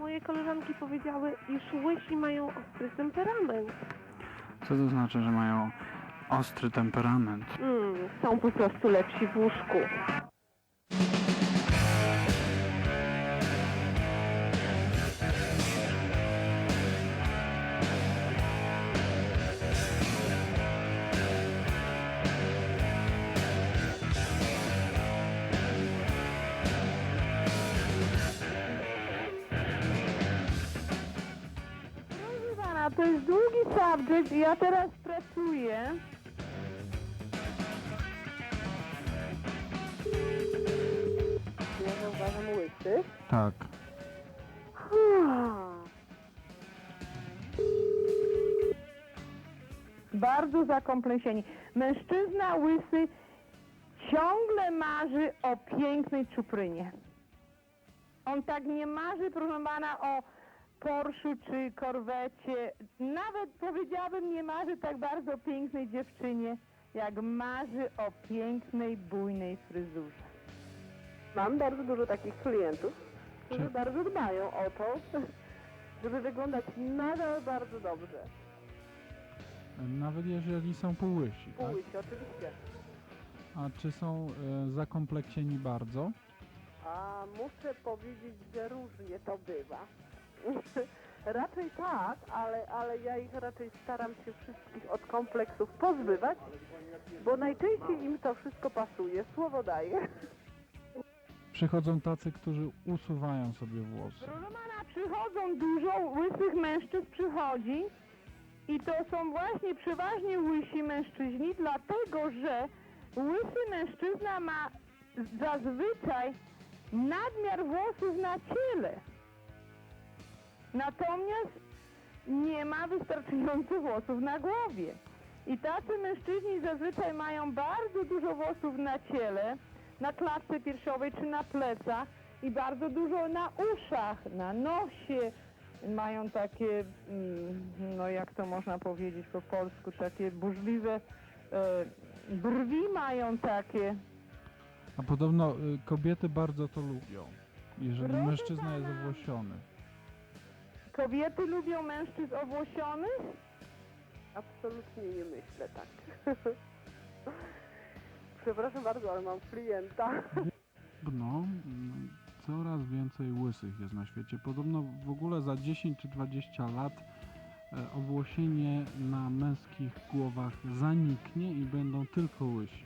moje koleżanki powiedziały, iż łysi mają ostry temperament. Co to znaczy, że mają ostry temperament? Mm, są po prostu lepsi w łóżku. To jest długi subject i ja teraz pracuję. Ja zauważam łysy. Tak. Bardzo zakomplesieni. Mężczyzna łysy ciągle marzy o pięknej czuprynie. On tak nie marzy, proszę pana, o Porsche czy korwecie. Nawet powiedziałabym, nie marzy tak bardzo o pięknej dziewczynie, jak marzy o pięknej, bujnej fryzurze. Mam bardzo dużo takich klientów, którzy Czy- bardzo dbają o to, żeby wyglądać nadal bardzo dobrze. Nawet jeżeli są półłysi, tak? Pójść, oczywiście. A czy są e, zakompleksieni bardzo? A muszę powiedzieć, że różnie to bywa. raczej tak, ale, ale ja ich raczej staram się wszystkich od kompleksów pozbywać, bo najczęściej im to wszystko pasuje. Słowo daję. Przychodzą tacy, którzy usuwają sobie włosy. Proszę pana, przychodzą dużo łysych mężczyzn przychodzi i to są właśnie przeważnie łysi mężczyźni, dlatego że łysy mężczyzna ma zazwyczaj nadmiar włosów na ciele. Natomiast nie ma wystarczająco włosów na głowie. I tacy mężczyźni zazwyczaj mają bardzo dużo włosów na ciele, na klatce piersiowej czy na plecach i bardzo dużo na uszach, na nosie. Mają takie, mm, no jak to można powiedzieć po polsku, takie burzliwe e, brwi mają takie. A podobno y, kobiety bardzo to lubią, jeżeli Proszę mężczyzna jest owłosiony. Kobiety lubią mężczyzn owłosionych? Absolutnie nie myślę tak. Przepraszam bardzo, ale mam klienta. No, coraz więcej łysych jest na świecie. Podobno w ogóle za 10 czy 20 lat e, owłosienie na męskich głowach zaniknie i będą tylko łysi.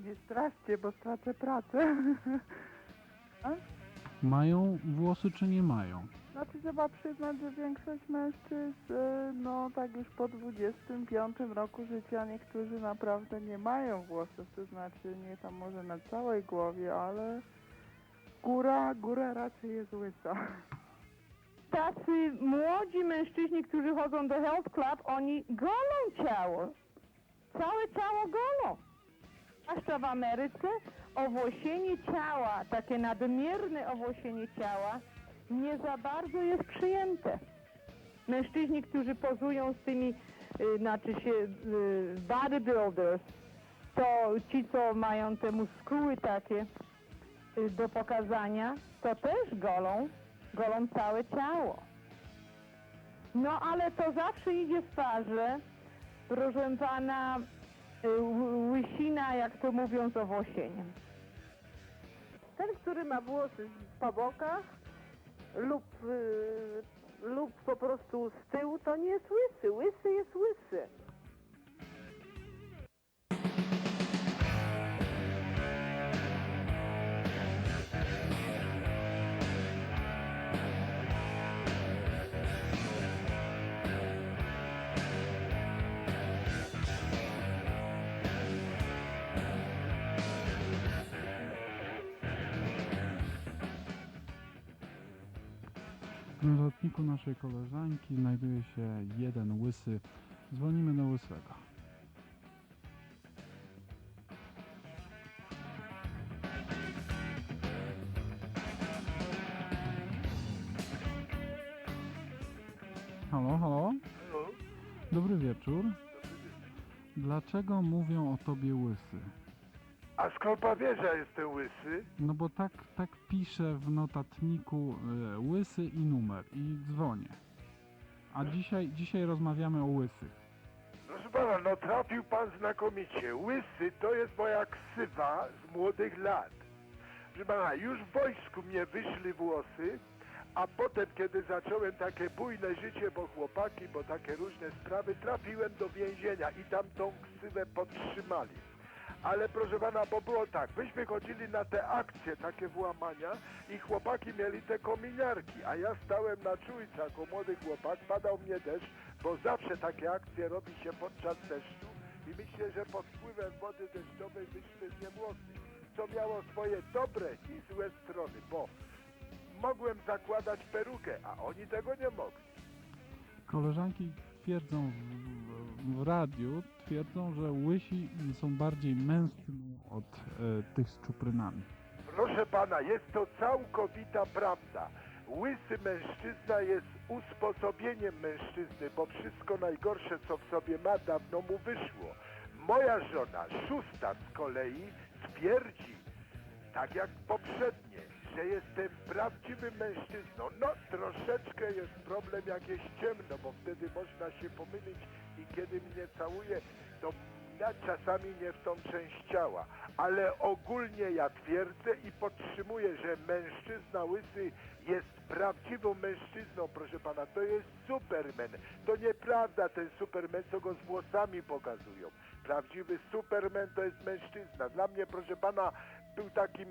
Nie straszcie, bo stracę pracę. Mają włosy czy nie mają? Znaczy trzeba przyznać, że większość mężczyzn, y, no tak już po 25 roku życia niektórzy naprawdę nie mają włosów, to znaczy nie tam może na całej głowie, ale góra, góra raczej jest łysa. Tacy młodzi mężczyźni, którzy chodzą do health club, oni golą ciało. Całe ciało golą. Zwłaszcza w Ameryce owłosienie ciała, takie nadmierne owłosienie ciała nie za bardzo jest przyjęte. Mężczyźni, którzy pozują z tymi, y, znaczy się y, bodybuilders, to ci, co mają te muskuły takie y, do pokazania, to też golą, golą całe ciało. No ale to zawsze idzie w parze, proszę pana, y, łysina, jak to mówią, z owłosieniem. Ten, który ma włosy po bokach lub, y, lub po prostu z tyłu, to nie jest łysy. Łysy jest łysy. W nalotniku naszej koleżanki znajduje się jeden łysy. Dzwonimy do łysego. Halo, halo? Dobry wieczór. Dlaczego mówią o tobie łysy? A skąd pan wie, że jestem łysy? No bo tak, tak pisze w notatniku e, łysy i numer i dzwonię. A dzisiaj, dzisiaj rozmawiamy o łysych. Proszę pana, no trafił pan znakomicie. Łysy to jest moja ksywa z młodych lat. Proszę pana, już w wojsku mnie wyszli włosy, a potem, kiedy zacząłem takie bujne życie, bo chłopaki, bo takie różne sprawy, trafiłem do więzienia i tam tą ksywę podtrzymali. Ale proszę pana, bo było tak, myśmy chodzili na te akcje, takie włamania i chłopaki mieli te kominiarki, a ja stałem na czujce jako młody chłopak, padał mnie deszcz, bo zawsze takie akcje robi się podczas deszczu i myślę, że pod wpływem wody deszczowej wyszły mnie włosy, co miało swoje dobre i złe strony, bo mogłem zakładać perukę, a oni tego nie mogli. Koleżanki twierdzą w, radiu, twierdzą, że łysi są bardziej męskim od e, tych z czuprynami. Proszę pana, jest to całkowita prawda. Łysy mężczyzna jest usposobieniem mężczyzny, bo wszystko najgorsze, co w sobie ma, dawno mu wyszło. Moja żona, szósta z kolei, twierdzi, tak jak poprzednie, że jestem prawdziwym mężczyzną. No, troszeczkę jest problem, jak jest ciemno, bo wtedy można się pomylić i kiedy mnie całuje, to ja czasami nie w tą część ciała, ale ogólnie ja twierdzę i podtrzymuję, że mężczyzna łysy jest prawdziwą mężczyzną, proszę pana, to jest Superman. To nieprawda ten Superman, co go z włosami pokazują. Prawdziwy Superman to jest mężczyzna. Dla mnie, proszę pana, był takim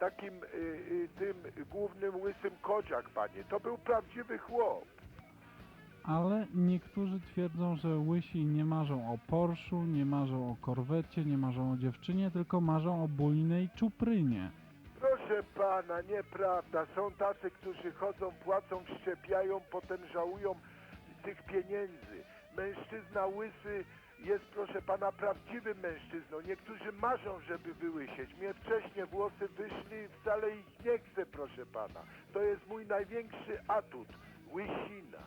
takim y, y, tym głównym łysym kodziak, panie. To był prawdziwy chłop. Ale niektórzy twierdzą, że łysi nie marzą o Porschu, nie marzą o korwecie, nie marzą o dziewczynie, tylko marzą o bujnej czuprynie. Proszę pana, nieprawda. Są tacy, którzy chodzą, płacą, wszczepiają, potem żałują tych pieniędzy. Mężczyzna łysy jest, proszę pana, prawdziwym mężczyzną. Niektórzy marzą, żeby wyłysieć. Mnie wcześniej włosy wyszli, wcale ich nie chcę, proszę pana. To jest mój największy atut. Łysina.